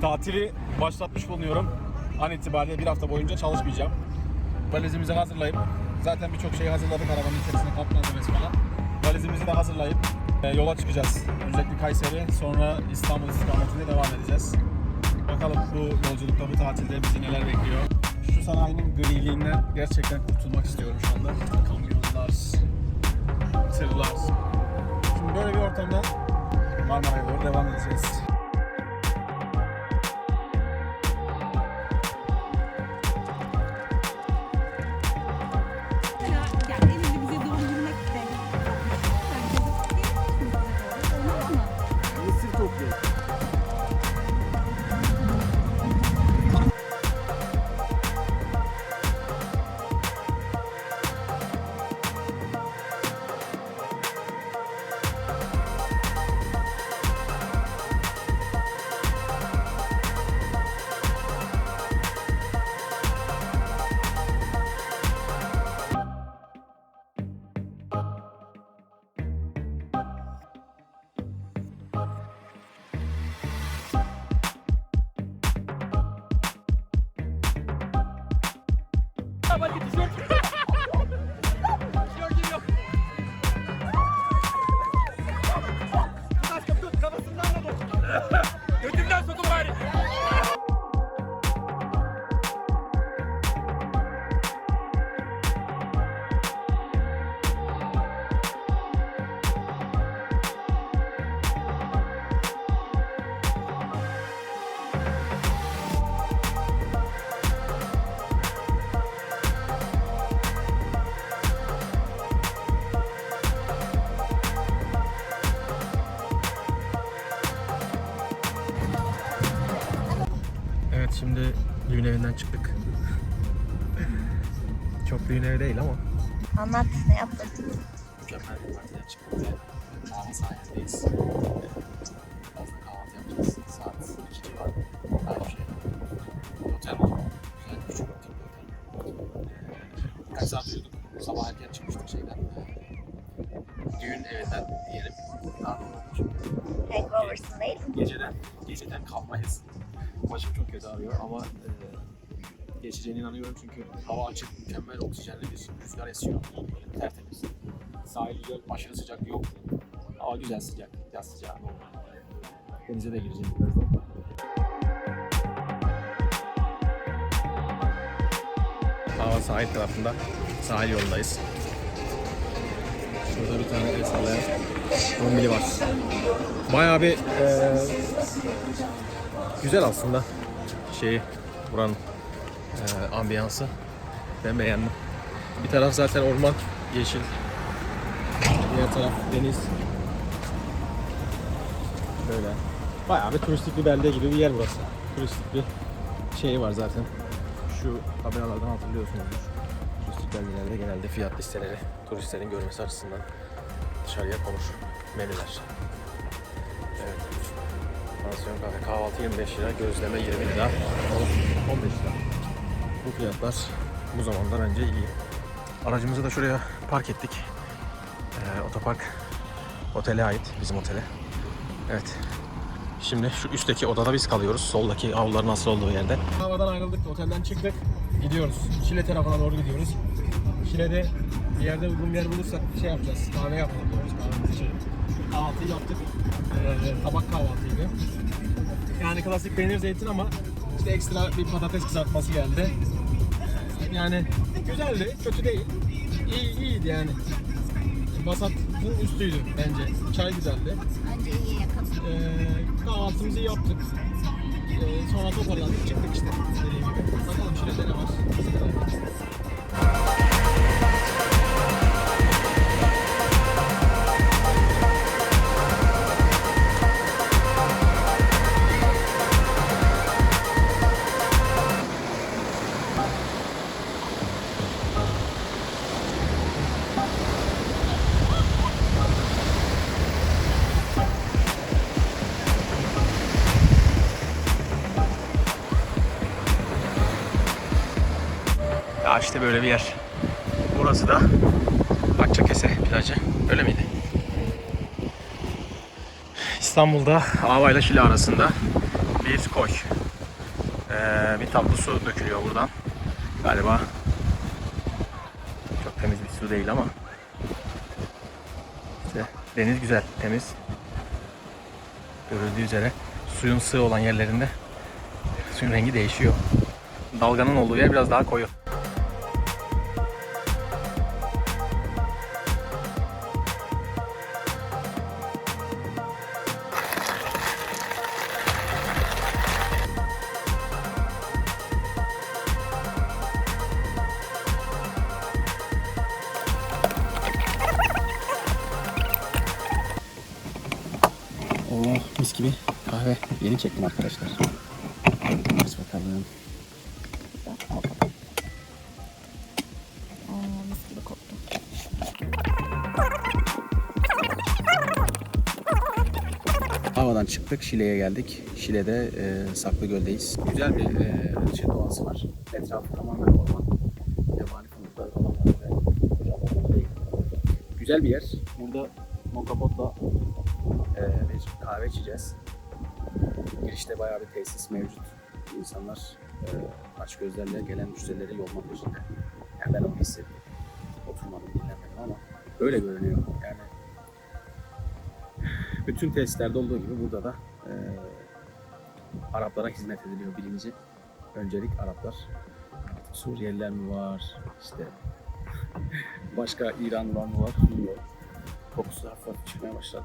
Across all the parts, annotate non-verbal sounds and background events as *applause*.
tatili başlatmış bulunuyorum. An itibariyle bir hafta boyunca çalışmayacağım. Valizimizi hazırlayıp, zaten birçok şeyi hazırladık arabanın içerisine kamp malzemesi falan. Valizimizi de hazırlayıp e, yola çıkacağız. Öncelikle Kayseri, sonra İstanbul istikametine devam edeceğiz. Bakalım bu yolculukta, bu tatilde bizi neler bekliyor. Şu sanayinin griliğinden gerçekten kurtulmak istiyorum şu anda. Kamyonlar, tırlar. Şimdi böyle bir ortamda Marmara'ya doğru devam edeceğiz. Ah, moi, t'es toujours. Evinden çıktık. Çok düğün evi değil ama. Anlat ne yaptın? Mükemmel bir partiden çıktık. Kahve sahilindeyiz. Fazla kahvaltı yapacağız. Saat 2 civarı. Aynı şey. Otel var. Güzel küçük otel bir otel. Kaç saat uyuduk? Sabah erken çıkmıştık şeyden. Düğün evinden diyelim. Hangover'sın değil mi? Geceden, geceden kalmayız. Başım çok kötü ağrıyor ama e, geçeceğine inanıyorum çünkü hava açık, mükemmel oksijenli bir rüzgar esiyor. Böyle tertemiz. Sahil göl, aşırı sıcak yok. Hava güzel sıcak, yaz sıcağı normal. Denize de gireceğim birazdan. Hava sahil tarafında, sahil yolundayız. Şurada bir tane el sallayan bombili var. Bayağı bir e, güzel aslında şeyi buranın e, ambiyansı. Ben beğendim. Bir taraf zaten orman, yeşil. Diğer taraf deniz. Böyle. Bayağı bir turistik bir belde gibi bir yer burası. Turistik bir şey var zaten. Şu tabelalardan hatırlıyorsunuzdur. Turistik beldelerde genelde fiyat listeleri turistlerin görmesi açısından dışarıya konur. Menüler. Evet. Pansiyon kahve kahvaltı 25 lira, gözleme 20 lira, 15 lira. Bu fiyatlar bu zamanda bence iyi. Aracımızı da şuraya park ettik. Ee, otopark otele ait, bizim otele. Evet. Şimdi şu üstteki odada biz kalıyoruz. Soldaki avluların asıl olduğu yerde. Havadan ayrıldık, otelden çıktık. Gidiyoruz. Şile tarafına doğru gidiyoruz. Şile'de bir yerde uygun bir yer bulursak şey yapacağız. Kahve yapalım diyoruz. İçelim. Kahvaltıyı yaptık. Ee, tabak kahvaltıydı. Yani klasik peynir zeytin ama işte ekstra bir patates kızartması geldi. Ee, Yani güzeldi, kötü değil. İyi, iyiydi yani. Vasatın üstüydü bence. Çay güzeldi. Önce iyi yakın. Ee, kahvaltımızı yaptık. Ee, sonra toparlandık çıktık işte dediğim gibi. Bakalım şurada ne var. Ya işte böyle bir yer. Burası da Akçakese plajı. Öyle miydi? İstanbul'da Ava ile Şile arasında bir koy. Ee, bir tatlı su dökülüyor buradan. Galiba çok temiz bir su değil ama işte deniz güzel, temiz. Görüldüğü üzere suyun sığ olan yerlerinde suyun rengi değişiyor. Dalganın olduğu yer biraz daha koyu. Mis gibi kahve. Yeni çektim arkadaşlar. Aç bakalım. Aa, mis gibi koktu. Havadan çıktık, Şile'ye geldik. Şile'de e, Saklıgöl'deyiz. Güzel bir e, şey doğası var. Etrafı tamamen orman. Yabani fındıklar falan var. Güzel bir yer. Burada Mokapot'la e, bir kahve içeceğiz. Girişte bayağı bir tesis mevcut. İnsanlar e, aç gözlerle gelen müşterileri yolma peşinde. Yani ben onu hissettim. Oturmadım, dinlemedim ama öyle görünüyor. Yani bütün tesislerde olduğu gibi burada da e, Araplara hizmet ediliyor birinci. Öncelik Araplar. Suriyeliler mi var? İşte *laughs* başka İranlılar mı var? Bilmiyorum. Kokusu hafif çıkmaya başladı.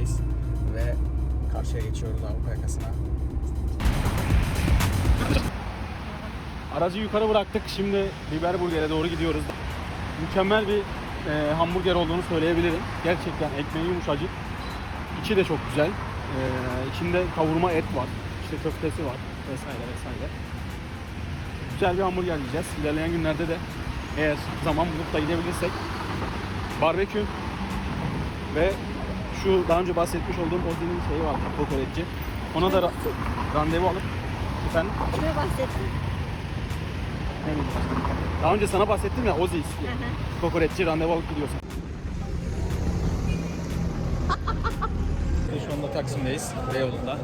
Köprüsü'ndeyiz ve karşıya geçiyoruz Avrupa yakasına. Aracı yukarı bıraktık. Şimdi Biberburger'e doğru gidiyoruz. Mükemmel bir e, hamburger olduğunu söyleyebilirim. Gerçekten ekmeği yumuşacık. İçi de çok güzel. E, içinde kavurma et var. İşte köftesi var vesaire vesaire. Güzel bir hamburger yiyeceğiz. İlerleyen günlerde de eğer zaman bulup da gidebilirsek barbekü ve şu daha önce bahsetmiş olduğum Ozi'nin şeyi var kokoreççi. Ona da ra- randevu alıp efendim Kime bahsettin? ne bileyim. Daha önce sana bahsettim ya Ozi istiyor. Kokoreççi randevu alıp gidiyorsun. Şu anda Taksim'deyiz, Beyoğlu'nda.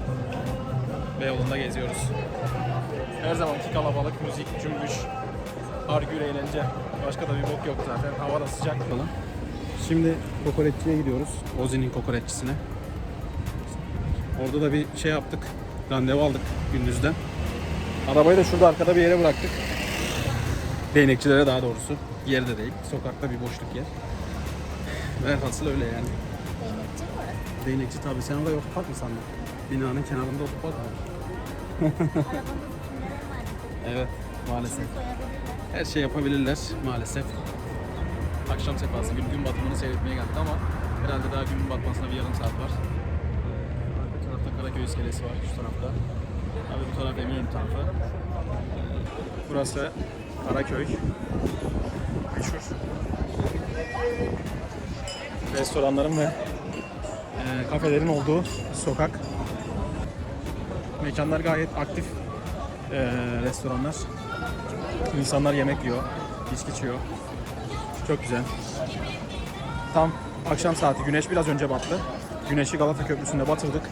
Beyoğlu'nda geziyoruz. Her zamanki kalabalık, müzik, cümbüş, argül, eğlence. Başka da bir bok yok zaten. Hava da sıcak falan. Şimdi kokoreççiye gidiyoruz. Ozi'nin kokoreççisine. Orada da bir şey yaptık. Randevu aldık gündüzden. Arabayı da şurada arkada bir yere bıraktık. Değnekçilere daha doğrusu. Yerde değil. Sokakta bir boşluk yer. Velhasıl öyle yani. Değnekçi mi orası? Değnekçi tabii sen orada otopark mı sandın? Binanın kenarında otopark var? *laughs* Evet maalesef. Soyabilirler. Her şey yapabilirler maalesef. Akşam sefası gün, gün batımını seyretmeye geldik ama herhalde daha gün batmasına bir yarım saat var. Ee, Arka tarafta Karaköy iskelesi var şu tarafta. Abi bu taraf Eminönü tarafı. Burası Karaköy. Meşhur. Restoranların ve e, kafelerin olduğu sokak. Mekanlar gayet aktif e, restoranlar. İnsanlar yemek yiyor, içki içiyor. Çok güzel. Tam akşam saati, güneş biraz önce battı. Güneşi Galata Köprüsü'nde batırdık.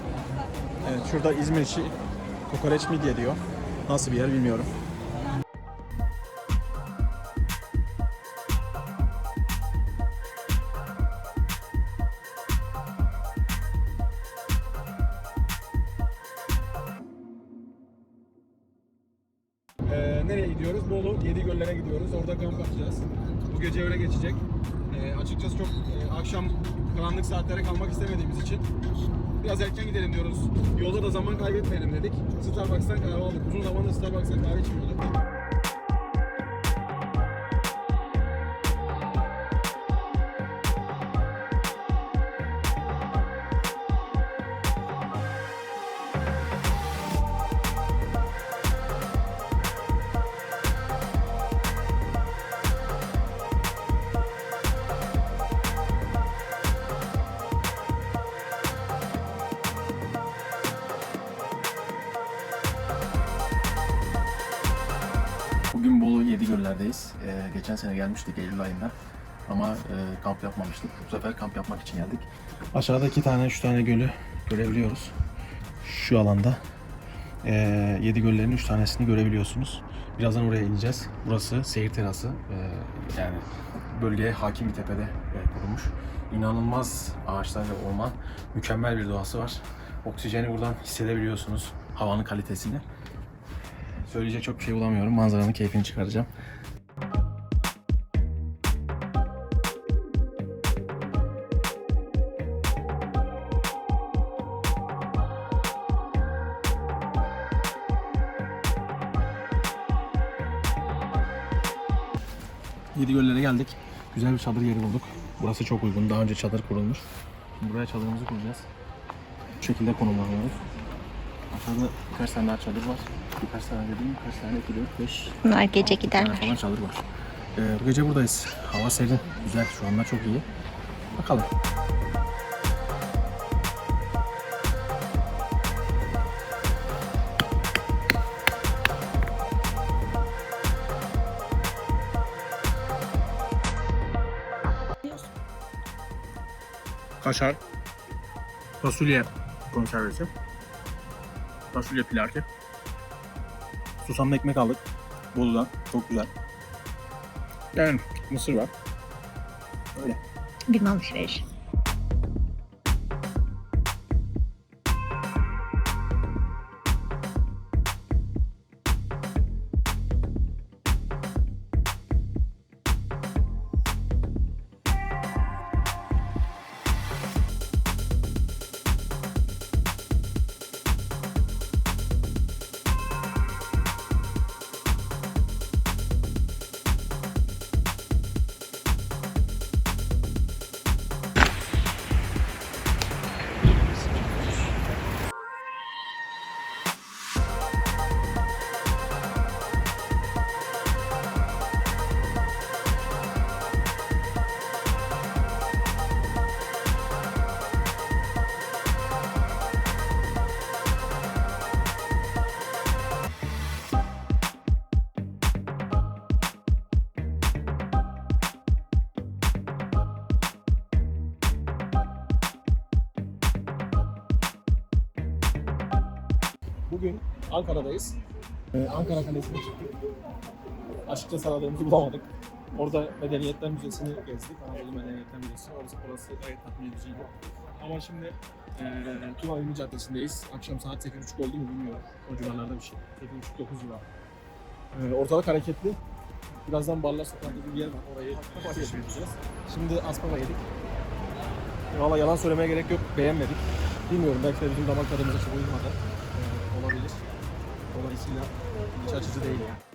Evet, şurada İzmir içi kokoreç midye diyor. Nasıl bir yer bilmiyorum. Ee, nereye gidiyoruz? Bolu Yedi Göller'e gidiyoruz. Orada kamp atacağız. Gece öyle geçecek. Ee, açıkçası çok e, akşam karanlık saatlere kalmak istemediğimiz için biraz erken gidelim diyoruz. Yolda da zaman kaybetmeyelim dedik. Starbucks'tan kahve aldık. Uzun zamandır Starbucks'tan kahve içmiyorduk. Bolu Yedigöller'deyiz. Ee, geçen sene gelmiştik Eylül ayında. Ama e, kamp yapmamıştık. Bu sefer kamp yapmak için geldik. Aşağıda iki tane, üç tane gölü görebiliyoruz. Şu alanda. E, Yedi göllerin üç tanesini görebiliyorsunuz. Birazdan oraya ineceğiz. Burası seyir terası. E, yani bölgeye hakim bir tepede e, kurulmuş. İnanılmaz ağaçlar ve orman. Mükemmel bir doğası var. Oksijeni buradan hissedebiliyorsunuz. Havanın kalitesini. Söyleyecek çok şey bulamıyorum. Manzaranın keyfini çıkaracağım. Yedi göllere geldik. Güzel bir çadır yeri bulduk. Burası çok uygun. Daha önce çadır kurulmuş. Şimdi buraya çadırımızı kuracağız. Bu şekilde konumlanıyoruz. Aşağıda birkaç tane daha çadır var. Birkaç tane dedim, birkaç tane 2, 4, 5, Bunlar gece giderler. falan çadır var. Ee, bu gece buradayız. Hava serin, güzel. Şu anda çok iyi. Bakalım. Kaşar, fasulye konservesi, fasulye pilavı, susamlı ekmek aldık. Bolu'dan. Çok güzel. Yani mısır var. Öyle. Bir alışveriş. Bugün Ankara'dayız. Ee, Ankara Kalesi'ne çıktık. Açıkçası aradığımızı bulamadık. Orada Medeniyetler Müzesi'ni gezdik. Anadolu Medeniyetler Müzesi. Orası, orası gayet tatmin ediciydi. Ama şimdi e, Tuna Ünlü Caddesi'ndeyiz. Akşam saat 8.30 oldu mu bilmiyorum. O civarlarda bir şey. 8.30-9 civarı. E, ortalık hareketli. Birazdan Barlar Sokak'ta bir yer var. Orayı keşfedeceğiz. Şimdi Aspava yedik. Valla yalan söylemeye gerek yok. Beğenmedik. Bilmiyorum belki de bizim damak tadımıza çok uymadı. 记得我们下次一点